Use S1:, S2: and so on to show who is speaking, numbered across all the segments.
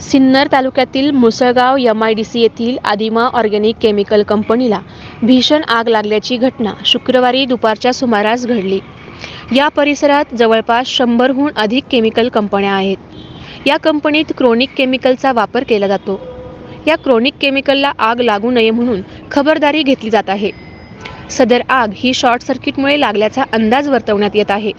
S1: सिन्नर तालुक्यातील Musalgaon M I D C येथील Adima organic chemical कंपनीला भीषण आग लागल्याची घटना शुक्रवारी दुपारच्या सुमारास घडली. या परिसरात जवळपास शंभरहून अधिक केमिकल कंपन्या आहेत. या कंपनीत क्रोनिक केमिकलचा वापर केला जातो. या क्रोनिक केमिकलला आग लागू नये म्हणून खबरदारी घेतली जात आहे. सदर आग ही शॉर्ट सर्किटमुळे लागल्याचा अंदाज वर्तवण्यात येत आहे.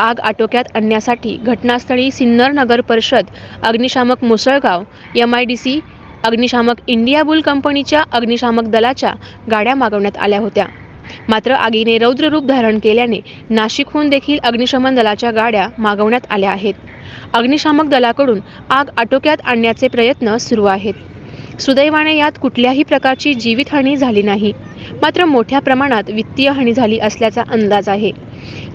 S1: आग आटोक्यात आणण्यासाठी घटनास्थळी सिन्नर नगर परिषद अग्निशामक Musalgaon M I D C अग्निशामक इंडिया बुल कंपनीच्या अग्निशामक दलाच्या गाड्या मागवण्यात आल्या होत्या. मात्र आगीने रौद्र रूप धारण केल्याने नाशिकहून देखील अग्निशमन दलाच्या गाड्या मागवण्यात आल्या आहेत. अग्निशामक दलाकडून आग आटोक्यात आणण्याचे प्रयत्न सुरू आहेत. सुदैवाने यात कुठल्याही प्रकारची जीवितहानी झाली नाही. मात्र मोठ्या प्रमाणात वित्तीय हानी झाली असल्याचा अंदाज आहे.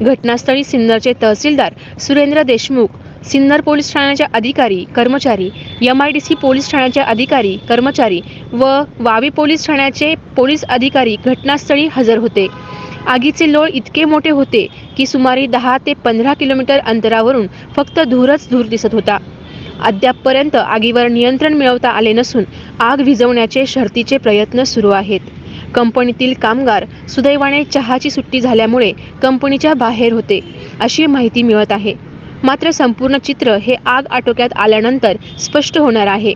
S1: घटनास्थळी सिन्नरचे तहसीलदार सुरेंद्र देशमुख सिन्नर पोलीस ठाण्याच्या अधिकारी कर्मचारी M I D C police ठाण्याचे अधिकारी कर्मचारी व वावी पोलीस ठाण्याचे पोलीस अधिकारी घटनास्थळी हजर होते. आगीचे लोळ इतके मोठे होते की सुमारे दहा ते पंधरा किलोमीटर अंतरावरून फक्त धूरच धूर दिसत होता. अद्यापपर्यंत आगीवर नियंत्रण मिळवता आले नसून आग विझवण्याचे शर्तीचे प्रयत्न सुरू आहेत. कंपनीतील कामगार सुदैवाने चहाची सुट्टी झाल्यामुळे कंपनीच्या बाहेर होते अशी माहिती मिळत आहे. मात्र संपूर्ण चित्र हे आग आटोक्यात आल्यानंतर स्पष्ट होणार आहे.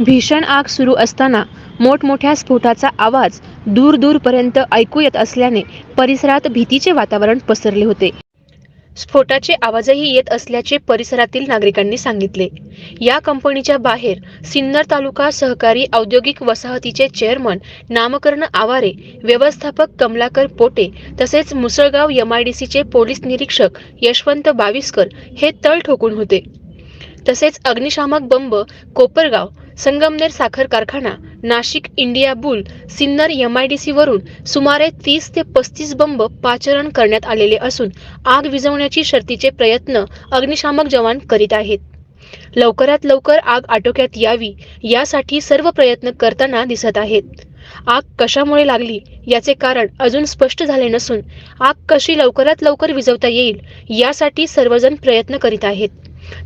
S1: भीषण आग सुरू असताना मोठमोठ्या स्फोटाचा आवाज दूर दूरपर्यंत ऐकू येत असल्याने परिसरात भीतीचे वातावरण पसरले होते. स्फोटाचे आवाजही येत असल्याचे परिसरातील नागरिकांनी सांगितले. या कंपनीच्या बाहेर सिन्नर तालुका सहकारी औद्योगिक वसाहतीचे चेअरमन नामकर्ण आवारे व्यवस्थापक कमलाकर पोटे तसेच मुसळगाव एमआयडीसीचे पोलीस निरीक्षक यशवंत बाविस्कर हे तळ ठोकून होते. तसेच अग्निशामक बंब कोपरगाव संगमनेर साखर कारखाना Nashik India bull Sinnar MIDC वरून सुमारे तीस ते पस्तीस बंब पाचरण करण्यात आलेले असून आग विझवण्याची शर्तीचे प्रयत्न अग्निशामक जवान करीत आहेत. लवकरात लवकर आग आटोक्यात यावी यासाठी सर्व प्रयत्न करताना दिसत आहेत. आग कशामुळे लागली याचे कारण अजून स्पष्ट झाले नसून आग कशी लवकरात लवकर विझवता येईल यासाठी सर्वजण प्रयत्न करीत आहेत.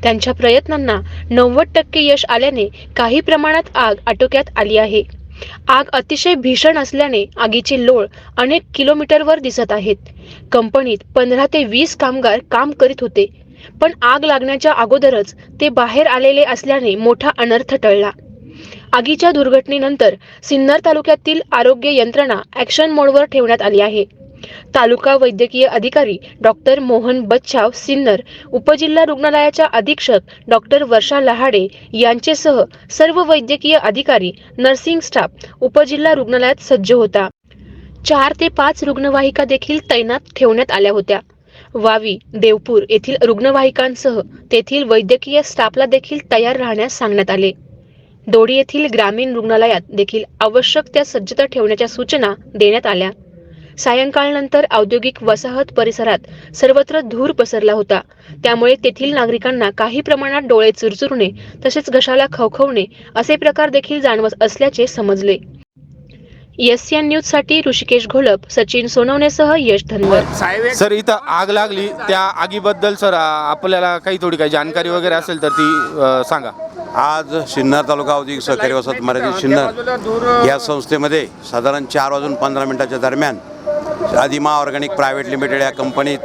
S1: त्यांच्या प्रयत्नांना नव्वद टक्के यश आल्याने काही प्रमाणात आग आटोक्यात आली आहे. आग अतिशय भीषण असल्याने आगीचे लोळ अनेक किलोमीटरवर दिसत आहेत. कंपनीत पंधरा ते वीस कामगार काम करीत होते पण आग लागण्याच्या अगोदरच ते बाहेर आलेले असल्याने मोठा अनर्थ टळला. आगीच्या दुर्घटनेनंतर सिन्नर तालुक्यातील आरोग्य यंत्रणा ॲक्शन मोडवर ठेवण्यात आली आहे. तालुका वैद्यकीय अधिकारी डॉक्टर मोहन बच्छाव सिन्नर उपजिल्हा रुग्णालयाच्या अधीक्षक डॉक्टर वर्षा लहाडे यांचेसह सर्व वैद्यकीय अधिकारी नर्सिंग स्टाफ उपजिल्हा रुग्णालयात सज्ज होता. चार ते पाच रुग्णवाहिका देखील तैनात ठेवण्यात आल्या होत्या. वावी देवपूर येथील रुग्णवाहिकांसह तेथील वैद्यकीय स्टाफला देखील तयार राहण्यास सांगण्यात आले. दोडी येथील ग्रामीण रुग्णालयात देखील आवश्यक त्या सज्जता ठेवण्याच्या सूचना देण्यात आल्या. सायंकाळनंतर औद्योगिक वसाहत परिसरात सर्वत्र धूर पसरला होता. त्यामुळे तेथील नागरिकांना काही प्रमाणात डोळे चुरचुरणे तसेच घशाला खवखवणे असे प्रकार देखील जाणवत असल्याचे समजले. एस एन न्यूजसाठी ऋषिकेश घोलप सचिन सोनवणेसह यश धनवर
S2: सर इथं आग लागली. त्या आगीबद्दल सर आपल्याला काही थोडी काही जानकारी वगैरे असेल तर ती सांगा.
S3: आज सिन्नर तालुका औद्योगिक सहकारी वसाहत मर्यादित सिन्नर या संस्थेमध्ये साधारण चार वाजून पंधरा मिनिटाच्या दरम्यान आदिमा ऑर्गॅनिक प्रायव्हेट लिमिटेड या कंपनीत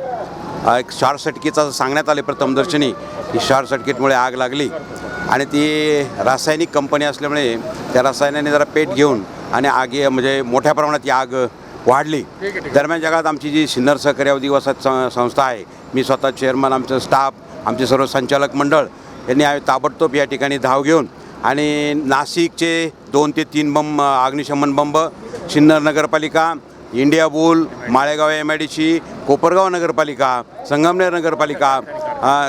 S3: एक शॉर्ट सर्किटचा सांगण्यात आले प्रथमदर्शनी ही शॉर्ट सर्किटमुळे आग लागली. आणि ती रासायनिक कंपनी असल्यामुळे त्या रसायनाने जरा पेट घेऊन आणि आगी म्हणजे मोठ्या प्रमाणात ही आग वाढली. दरम्यान जगात आमची जी सिन्नर सहकारी औद्योगिक सं- संस्था आहे मी स्वतः चेअरमन आमचं स्टाफ आमचे सर्व संचालक मंडळ यांनी आम्ही ताबडतोब या ठिकाणी धाव घेऊन आणि नाशिकचे दोन ते तीन बंब अग्निशमन बंब सिन्नर नगरपालिका India bull Malegaon M I D C Kopargaon नगरपालिका संगमनेर नगरपालिका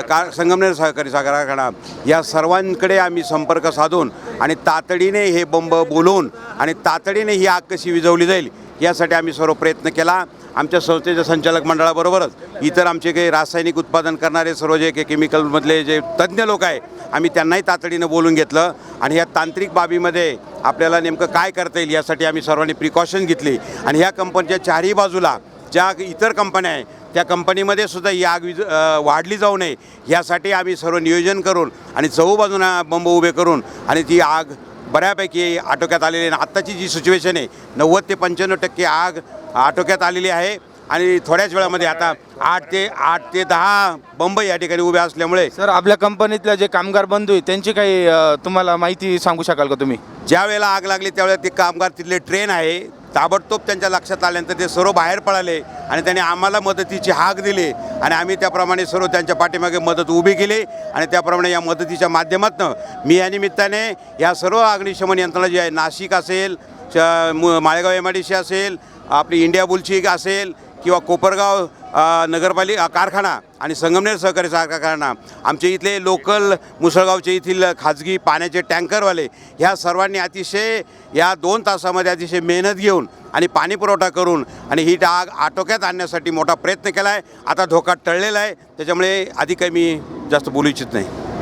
S3: का संगमनेर सहकारी साखर कारखाना या सर्वांकडे आम्ही संपर्क साधून आणि तातडीने हे बंब बोलवून आणि तातडीने ही आग कशी विझवली जाईल यासाठी आम्ही सर्व प्रयत्न केला. आमच्या संस्थेच्या संचालक मंडळाबरोबरच इतर आमचे काही रासायनिक उत्पादन करणारे सर्व जे काही केमिकलमधले जे तज्ज्ञ लोक आहे आम्ही त्यांनाही तातडीनं बोलून घेतलं आणि ह्या तांत्रिक बाबीमध्ये आपल्याला नेमकं काय करता येईल यासाठी आम्ही सर्वांनी प्रिकॉशन घेतली. आणि ह्या कंपनीच्या चारही बाजूला ज्या इतर कंपन्या आहे त्या कंपनीमध्ये सुद्धा ही आग विज वाढली जाऊ नये यासाठी आम्ही सर्व नियोजन करून आणि चहूबाजूनं बंब उभे करून आणि ती आग बऱ्यापैकी आटोक्यात आलेली आहे. आत्ताची जी सिच्युएशन आहे नव्वद ते पंच्याण्णव टक्के आग आटोक्यात आलेली आहे. आणि थोड्याच वेळामध्ये आता आठ ते आठ ते दहा बंब या ठिकाणी उभे असल्यामुळे
S2: सर आपल्या कंपनीतल्या जे कामगार बंधू आहेत त्यांची काही अ, तुम्हाला माहिती सांगू शकाल का तुम्ही?
S3: ज्या वेळेला आग लागली त्यावेळेला ते कामगार तिथले ट्रेन आहे. ताबडतोब त्यांच्या लक्षात आल्यानंतर ते सर्व बाहेर पळाले आणि त्यांनी आम्हाला मदतीची हाक दिली आणि आम्ही त्याप्रमाणे सर्व त्यांच्या पाठीमागे मदत उभी केली आणि त्याप्रमाणे या मदतीच्या माध्यमातून मी या निमित्ताने या सर्व अग्निशमन यंत्रणा जी आहे नाशिक असेल च- मु- Malegaon M I D C असेल आपली इंडिया बुलची असेल किंवा कोपरगाव नगरपालिका कारखाना आणि संगमनेर सहकारी साखर कारखाना आमचे इथले लोकल मुसळगावचे येथील खाजगी पाण्याचे टँकरवाले ह्या सर्वांनी अतिशय या दोन तासामध्ये अतिशय मेहनत घेऊन आणि पाणी पुरवठा करून आणि ही डाग आटोक्यात आणण्यासाठी मोठा प्रयत्न केला आहे आता धोका टळलेला आहे. त्याच्यामुळे अधिक काही मी जास्त बोलू इच्छित नाही.